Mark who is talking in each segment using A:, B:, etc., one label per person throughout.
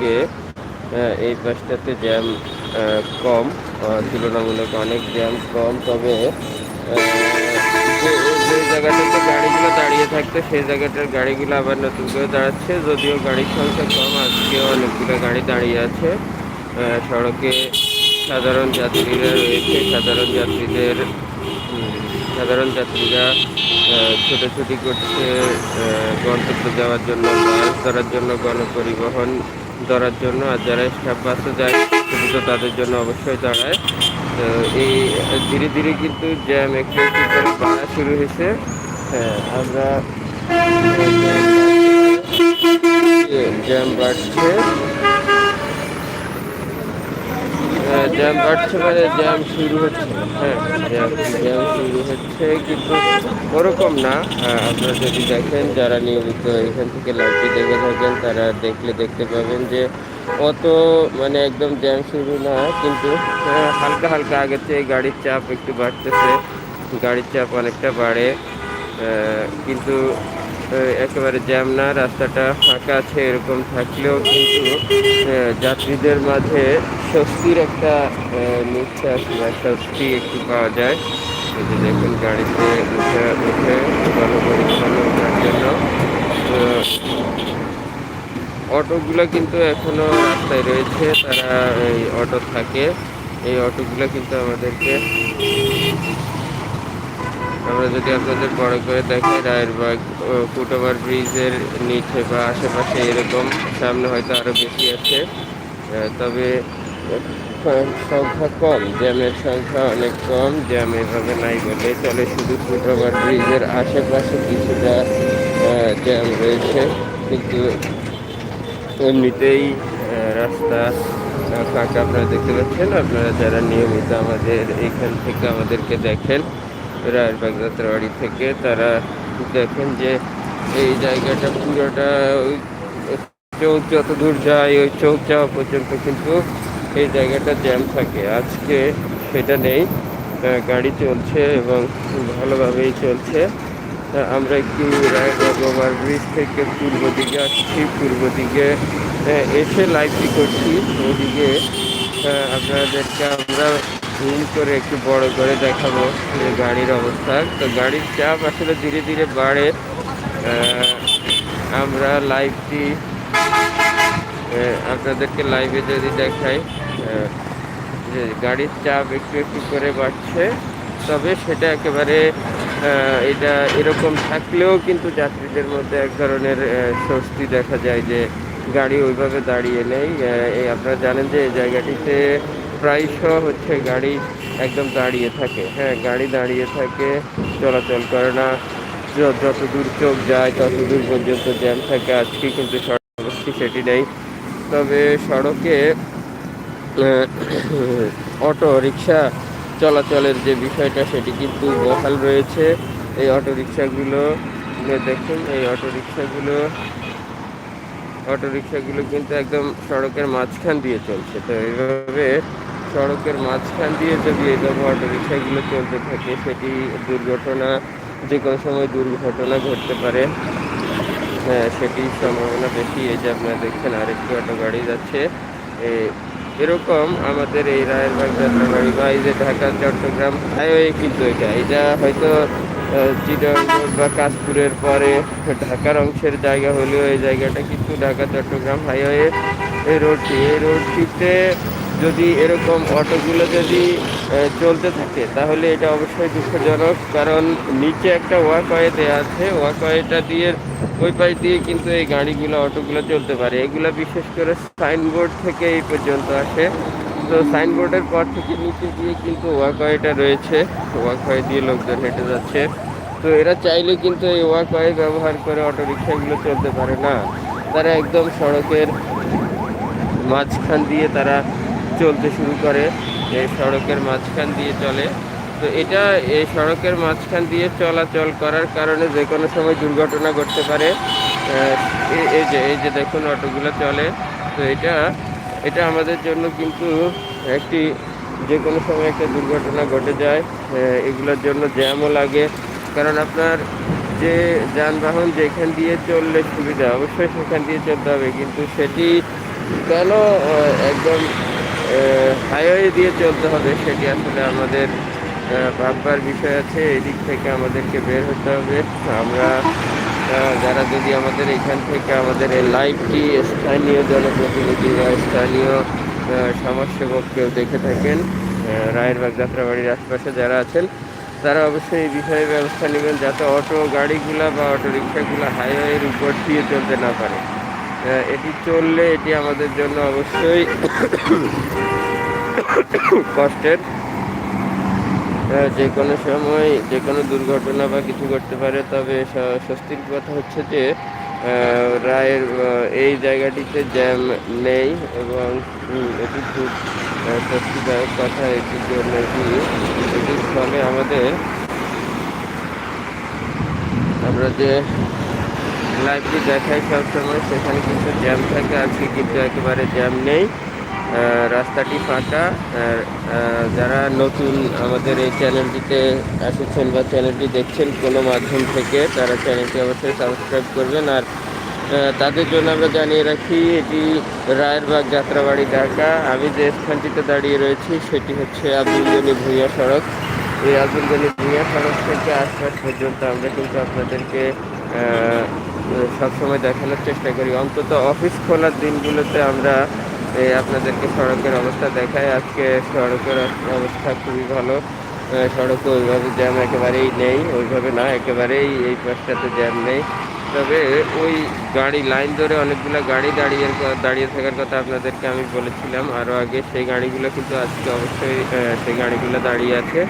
A: থেকে এই পাশটাতে জ্যাম কম তুলনামূলক অনেক জ্যাম কম, তবে যে জায়গাটাতে গাড়িগুলো দাঁড়িয়ে থাকতো সেই জায়গাটার গাড়িগুলো আবার নতুন করে দাঁড়াচ্ছে। যদিও গাড়ির সংখ্যা কম, আজকেও অনেকগুলো গাড়ি দাঁড়িয়ে আছে। সড়কে সাধারণ যাত্রীরা রয়েছে। সাধারণ যাত্রীদের সাধারণ যাত্রীরা ছোটাছুটি করছে গন্তব্যে যাওয়ার জন্য, বাস ধরার জন্য গণপরিবহন ধরার জন্য আর যারা স্টাফ বাসে যায় তো তাদের জন্য অবশ্যই দাঁড়ায়। তো এই, ধীরে ধীরে কিন্তু জ্যাম একটু একটু করে বাড়া শুরু হয়েছে। হ্যাঁ আমরা জ্যাম বাড়ছে। জ্যাম বাড়ছে মানে জ্যাম শুরু হচ্ছে। হ্যাঁ জ্যাম জ্যাম শুরু হচ্ছে কিন্তু ওরকম না। আপনারা যদি দেখেন যারা নিয়মিত এখান থেকে লাইভটি দেখে থাকেন তারা দেখলে দেখতে পাবেন যে অত মানে একদম জ্যাম শুরু না কিন্তু আহ, হালকা হালকা থেকে গাড়ির চাপ একটু বাড়তেছে। গাড়ির চাপ অনেকটা বাড়ে। কিন্তু একেবারে জ্যাম না, রাস্তাটা ফাঁকা আছে এরকম থাকলেও কিন্তু যাত্রীদের মাঝে স্বস্তির একটা নিঃশ্বাস বা স্বস্তি একটু পাওয়া যায়। এই যে দেখুন, গাড়িতে উঠে উঠে গণপরিবহন ওঠার জন্য। অটোগুলো কিন্তু এখনও রাস্তায় রয়েছে, তারা এই অটো থাকে। এই অটোগুলো কিন্তু আমাদেরকে আমরা যদি আপনাদের বড় করে দেখাই, রায়েরবাগ ফুটওভার ব্রিজের নিচে বা আশেপাশে এরকম, সামনে হয়তো আরও বেশি আছে। তবে সংখ্যা কম, জ্যামের সংখ্যা অনেক কম, জ্যাম এভাবে নাই বলে চলে, শুধু ফুটওভার ব্রিজের আশেপাশে কিছুটা জ্যাম রয়েছে। কিন্তু এমনিতেই রাস্তা ফাঁকা আপনারা দেখতে পাচ্ছেন। আপনারা যারা নিয়মিত আমাদের এখান থেকে আমাদেরকে দেখেন রায়েরবাগ যাত্রাবাড়ি থেকে তারা দেখেন যে এই জায়গাটা পুরোটা ওই চৌক যত দূর যায়, ওই চৌক যাওয়া পর্যন্ত কিন্তু এই জায়গাটা জ্যাম থাকে। আজকে সেটা নেই। গাড়ি চলছে এবং ভালোভাবেই চলছে। আমরা একটু ওভার ব্রিজ থেকে পূর্ব দিকে আসছি। পূর্ব দিকে এসে লাইভটি করছি। ওদিকে আপনাদেরকে আমরা জুম করে একটু বড় করে দেখাবো গাড়ির অবস্থা। তো গাড়ির চাপ আসলে ধীরে ধীরে বাড়ে। আমরা লাইভটি আপনাদেরকে লাইভে যদি দেখাই যে গাড়ির চাপ একটু একটু করে বাড়ছে, তবে সেটা একেবারে এটা এরকম থাকলেও কিন্তু যাত্রীদের মধ্যে এক ধরনের স্বস্তি দেখা যায় যে গাড়ি ওইভাবে দাঁড়িয়ে নেই। আপনারা জানেন যে এই জায়গাটিতে প্রায়শ হচ্ছে গাড়ি একদম দাঁড়িয়ে থাকে। হ্যাঁ গাড়ি দাঁড়িয়ে থাকে, চলাচল করে না। যত দূর চোখ যায়, তত দূর পর্যন্ত জ্যাম থাকে। আজকে কিন্তু সড়ক অবস্থি সেটি নেই। তবে সড়কে অটো রিক্সা চলাচলের যে বিষয়টা, সেটি কিন্তু বহাল রয়েছে। এই অটো রিক্সাগুলো, দেখুন, এই অটো রিক্সাগুলো অটো রিক্সাগুলো কিন্তু একদম সড়কের মাঝখান দিয়ে চলছে। তো এইভাবে সড়কের মাঝখান দিয়ে যদি এইভাবে অটো রিক্সাগুলো চলতে থাকে, সেটি দুর্ঘটনা, যে কোনো সময় দুর্ঘটনা ঘটতে পারে। হ্যাঁ সেটির সম্ভাবনা বেশি। এই যে আপনারা দেখছেন, আরেকটি অটো গাড়ি যাচ্ছে। এরকম আমাদের এই রায়েরবাগ যাত্রাবাড়ি বা এই যে ঢাকা চট্টগ্রাম হাইওয়ে কিন্তু এটা। এটা হয়তো আহ, চিটাগং বা কাশপুরের পরে ঢাকার অংশের জায়গা হলেও এই জায়গাটা কিন্তু ঢাকা চট্টগ্রাম হাইওয়ে এই রোডটি। এই রোডটিতে যদি এরকম অটোগুলো যদি চলতে থাকে তাহলে এটা অবশ্যই দুঃখজনক। কারণ নিচে একটা ওয়াকওয়ে দেওয়া আছে। ওয়াকওয়েটা দিয়ে ওই পাশ দিয়ে কিন্তু এই গাড়িগুলো অটোগুলো চলতে পারে। এগুলো বিশেষ করে সাইনবোর্ড থেকে এই পর্যন্ত আসে। তো সাইনবোর্ডের পর থেকে নিচে দিয়ে কিন্তু ওয়াকওয়েটা রয়েছে। ওয়াকওয়ে দিয়ে লোকজন হেঁটে যাচ্ছে। তো এরা চাইলে কিন্তু এই ওয়াকওয়ে ব্যবহার করে অটো রিক্সাগুলো চলতে পারে না। তারা একদম সড়কের মাঝখান দিয়ে তারা চলতে শুরু করে। এই সড়কের মাঝখান দিয়ে চলে। তো এটা এই সড়কের মাঝখান দিয়ে চলাচল করার কারণে যে কোনো সময় দুর্ঘটনা ঘটতে পারে। এই যে এই যে দেখুন অটোগুলো চলে। তো এটা এটা আমাদের জন্য কিন্তু একটি যে কোনো সময় একটা দুর্ঘটনা ঘটে যায় এগুলোর জন্য জ্যামও লাগে। কারণ আপনার যে যানবাহন যেখান দিয়ে চললে সুবিধা, অবশ্যই সেখান দিয়ে চলতে হবে। কিন্তু সেটি কেন একদম হাইওয়ে দিয়ে চলতে হবে সেটি আসলে আমাদের ভাববার বিষয় আছে। এদিক থেকে আমাদেরকে বের হতে হবে। আমরা যারা যদি আমাদের এখান থেকে আমাদের এই লাইভটি স্থানীয় জনপ্রতিনিধি বা স্থানীয় সমাজসেবক কেউ দেখে থাকেন রায়েরবাগ যাত্রাবাড়ির আশপাশে যারা আছেন, তারা অবশ্যই এই বিষয়ে ব্যবস্থা নেবেন যাতে অটো গাড়িগুলা বা অটো রিক্সাগুলো হাইওয়ের উপর দিয়ে চলতে না পারে। এটি চললে এটি আমাদের জন্য অবশ্যই কষ্টের। যে কোনো সময় যে কোনো দুর্ঘটনা বা কিছু ঘটতে পারে, তবে স্বস্তির কথা হচ্ছে যে রায়ের এই জায়গাটিতে জ্যাম নেই এবং এটি খুব স্বস্তিদায়ক কথা এটির জন্য এটি এটির ফলে আমাদের, আমরা যে লাইভটি দেখাই সবসময়, সেখানে কিন্তু জ্যাম থাকে, আজকে কিন্তু একেবারে জ্যাম নেই। রাস্তাটি ফাঁকা। যারা নতুন আমাদের এই চ্যানেলটিতে এসেছেন বা চ্যানেলটি দেখছেন কোনো মাধ্যম থেকে, তারা চ্যানেলটি অবশ্যই সাবস্ক্রাইব করবেন। আর তাদের জন্য আমরা জানিয়ে রাখি, এটি রায়েরবাগ যাত্রাবাড়ি, ঢাকা। আমি যে স্থানটিতে দাঁড়িয়ে রয়েছি, সেটি হচ্ছে আব্দুল গনি ভূঁইয়া সড়ক। এই আব্দুল গনি ভূঁইয়া সড়ক থেকে আশপাশ পর্যন্ত আমরা কিন্তু আপনাদেরকে সবসময় দেখানোর চেষ্টা করি। অন্তত অফিস খোলার দিনগুলোতে আমরা এই আপনাদেরকে সড়কের অবস্থা দেখায় আজকে সড়কের অবস্থা খুবই ভালো। সড়কে ওইভাবে জ্যাম একেবারেই নেই, ওইভাবে না, একেবারেই এই পাশটাতে জ্যাম নেই। তবে ওই গাড়ি, লাইন ধরে অনেকগুলো গাড়ি দাঁড়িয়ে দাঁড়িয়ে থাকার কথা আপনাদেরকে আমি বলেছিলাম। আরও আগে সেই গাড়িগুলো কিন্তু আজকে অবশ্যই সেই গাড়িগুলো দাঁড়িয়ে আছে।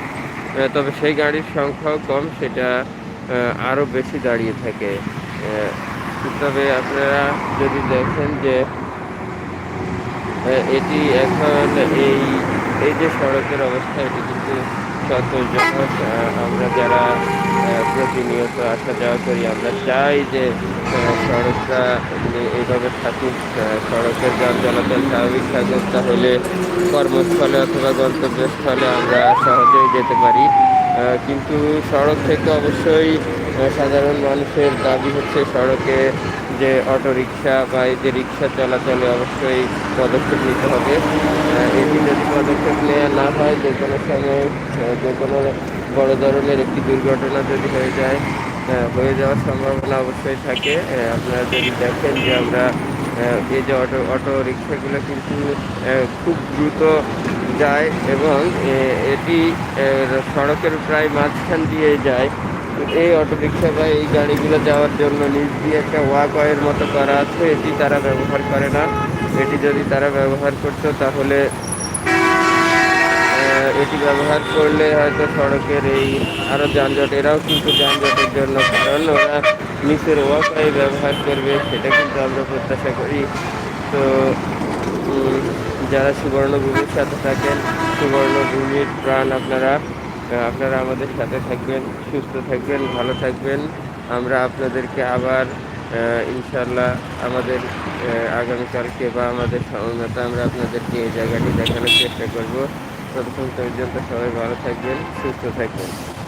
A: তবে সেই গাড়ির সংখ্যাও কম, সেটা আরও বেশি দাঁড়িয়ে থাকে। তবে আপনারা যদি দেখেন যে এটি এখন এই এই যে সড়কের অবস্থা, এটি কিন্তু সন্তোষজনক। আমরা যারা প্রতিনিয়ত আসা যাওয়া করি, আমরা চাই যে সড়কটা এইভাবে থাকুক। সড়কের যান চলাচল স্বাভাবিক থাকুক, তাহলে কর্মস্থলে অথবা গন্তব্যস্থলে আমরা সহজেই যেতে পারি। কিন্তু সড়ক থেকে অবশ্যই সাধারণ মানুষের দাবি হচ্ছে সড়কে যে অটো রিক্সা বা এই যে রিক্সা চলাচলে অবশ্যই পদক্ষেপ নিতে হবে। এটি যদি পদক্ষেপ নেওয়া না হয়, যে কোনো সময় যে কোনো বড় ধরনের একটি দুর্ঘটনা যদি হয়ে যায় হয়ে যাওয়ার সম্ভাবনা অবশ্যই থাকে। আপনারা যদি দেখেন যে আমরা এই যে অটো অটো রিক্সাগুলো কিন্তু খুব দ্রুত যায় এবং এটি সড়কের প্রায় মাঝখান দিয়ে যায়। এই অটো রিক্সা বা এই গাড়িগুলো যাওয়ার জন্য নিচ দিয়ে একটা ওয়াকওয়ের মতো করা আছে। এটি তারা ব্যবহার করে না। এটি যদি তারা ব্যবহার করতো তাহলে এটি ব্যবহার করলে হয়তো সড়কের এই আরও যানজট, এরাও কিন্তু যানজটের জন্য কারণ ওরা নিচের ওয়াকওয়ে ব্যবহার করবে, সেটা কিন্তু আমরা প্রত্যাশা করি। তো যারা সুবর্ণভূমির সাথে থাকেন, সুবর্ণভূমির প্রাণ আপনারা আপনারা আমাদের সাথে থাকবেন, সুস্থ থাকবেন, ভালো থাকবেন। আমরা আপনাদেরকে আবার ইনশাল্লাহ আমাদের আগামীকালকে বা আমাদের সময় আমরা আপনাদেরকে এই জায়গাটি দেখানোর চেষ্টা করব। ততক্ষণ পর্যন্ত সবাই ভালো থাকবেন, সুস্থ থাকবেন।